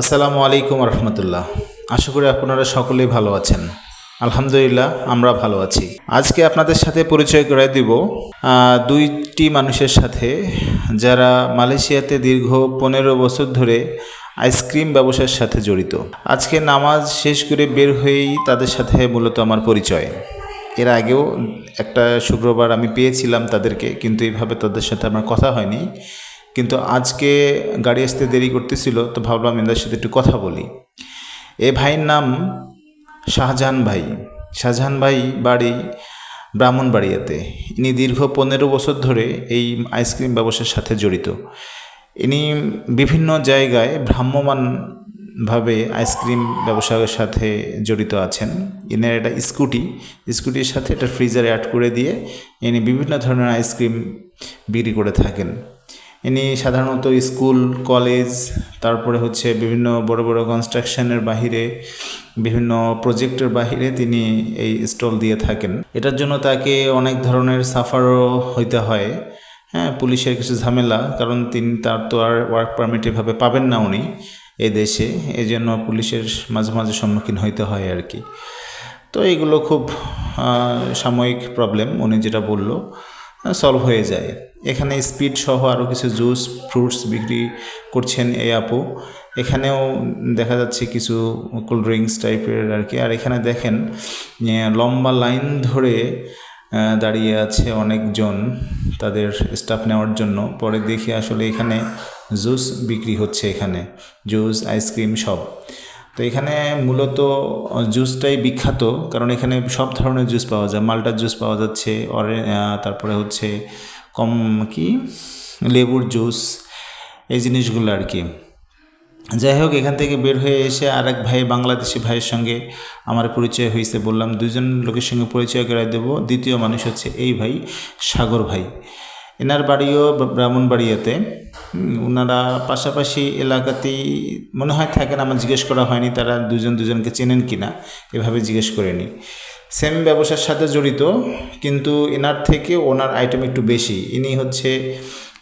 আসসালামু আলাইকুম রহমতুল্লাহ। আশা করি আপনারা সকলেই ভালো আছেন। আলহামদুলিল্লাহ, আমরা ভালো আছি। আজকে আপনাদের সাথে পরিচয় করে দিব দুইটি মানুষের সাথে যারা মালয়েশিয়াতে দীর্ঘ পনেরো বছর ধরে আইসক্রিম ব্যবসার সাথে জড়িত। আজকে নামাজ শেষ করে বের হয়েই তাদের সাথে মূলত আমার পরিচয়। এর আগেও একটা শুক্রবার আমি পেয়েছিলাম তাদেরকে, কিন্তু এইভাবে তাদের সাথে আমার কথা হয়নি। কিন্তু আজকে গাড়ি আসতে দেরি করতেছিল, তো ভাবলাম এদের সাথে একটু কথা বলি। এ ভাইয়ের নাম শাহজাহান ভাই। শাহজাহান ভাই বাড়ি ব্রাহ্মণবাড়িয়াতে। ইনি দীর্ঘ পনেরো বছর ধরে এই আইসক্রিম ব্যবসার সাথে জড়িত। ইনি বিভিন্ন জায়গায় ভ্রাম্যমানভাবে আইসক্রিম ব্যবসার সাথে জড়িত আছেন। ইনার একটা স্কুটি, স্কুটির সাথে একটা ফ্রিজারে অ্যাড করে দিয়ে ইনি বিভিন্ন ধরনের আইসক্রিম বিক্রি করে থাকেন। ইনি সাধারণত স্কুল, কলেজ, তারপরে হচ্ছে বিভিন্ন বড় বড় কনস্ট্রাকশনের বাহিরে, বিভিন্ন প্রজেক্টের বাহিরে তিনি এই স্টল দিয়ে থাকেন। এটার জন্য তাকে অনেক ধরনের সাফারও হইতে হয়। হ্যাঁ পুলিশের কিছু ঝামেলা, কারণ তিনি তার তো আর ওয়ার্ক পারমিট এভাবে পাবেন না উনি এই দেশে এই জন্য পুলিশের মাঝে মাঝে সম্মুখীন হইতে হয় আর কি। তো এইগুলো খুব সাময়িক প্রবলেম উনি যেটা বলল সলভ হয়ে যায়। এখানে স্পিড সহ আরও কিছু জুস, ফ্রুটস বিক্রি করছেন এই আপু। এখানেও দেখা যাচ্ছে কিছু কোল্ড ড্রিঙ্কস টাইপের আর কি। আর এখানে দেখেন লম্বা লাইন ধরে দাঁড়িয়ে আছে অনেকজন তাদের স্টাফ নেওয়ার জন্য। পরে দেখি আসলে এখানে জুস বিক্রি হচ্ছে এখানে। জুস আইসক্রিম সব। তো এখানে মূলত জুসটাই বিখ্যাত, কারণ এখানে সব ধরনের জুস পাওয়া যায়। মাল্টার জুস পাওয়া যাচ্ছে, অরে তারপরে হচ্ছে কম কি? লেবুর জুস, এই জিনিসগুলো আর কি। যাই হোক, এখান থেকে বের হয়ে এসে আরেক ভাই, বাংলাদেশি ভাইয়ের সঙ্গে আমার পরিচয় হয়েছে বললাম দুজন লোকের সঙ্গে পরিচয় করে দেবো। দ্বিতীয় মানুষ হচ্ছে এই ভাই, সাগর ভাই। এনার বাড়িও ব্রা- ব্রাহ্মণবাড়িয়াতে ওনারা পাশাপাশি এলাকাতেই মনে হয় থাকেন, আমার জিজ্ঞেস করা হয়নি, তারা দুজন দুজনকে চেনেন কিনা, এভাবে জিজ্ঞেস করে নি সেম ব্যবসার সাথে জড়িত, কিন্তু এনার থেকে ওনার আইটেম একটু বেশি। ইনি হচ্ছে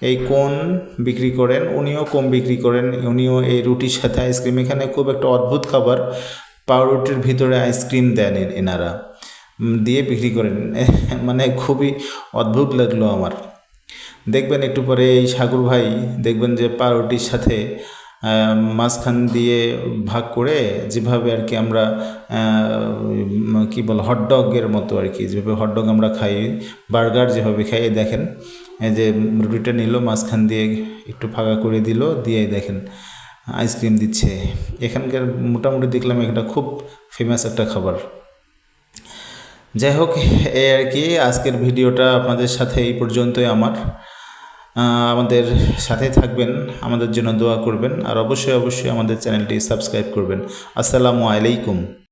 এই কোন বিক্রি করেন, উনিও কম বিক্রি করেন, উনিও এই রুটির সাথে আইসক্রিম এখানে খুব একটা অদ্ভুত খাবার, পাউরুটির ভিতরে আইসক্রিম দেন এনারা দিয়ে বিক্রি করেন। মানে খুবই অদ্ভুত লাগল আমার। দেখবেন একটু পরে এই সাগর ভাই, দেখবেন যে পাউরুটির সাথে মাঝখান দিয়ে ভাগ করে যেভাবে আর কি আমরা কি বল হটডগের মতো আর কি, যেভাবে হটডগ আমরা খাই বার্গার যেভাবে খাই দেখেন, এই যে রুটিটা নিল, মাঝখান দিয়ে একটু ফাঁকা করে দিল, দিয়ে দেখেন আইসক্রিম দিচ্ছে। এখানকার মোটামুটি দেখলাম এটা খুব ফেমাস একটা খাবার। যাই হোক, এই আর কি, আজকের ভিডিওটা আপনাদের সাথে এই পর্যন্তই আমার। আমাদের সাথে থাকবেন, আমাদের জন্য দোয়া করবেন, আর অবশ্যই অবশ্যই আমাদের চ্যানেলটি সাবস্ক্রাইব করবেন। আসসালামু আলাইকুম।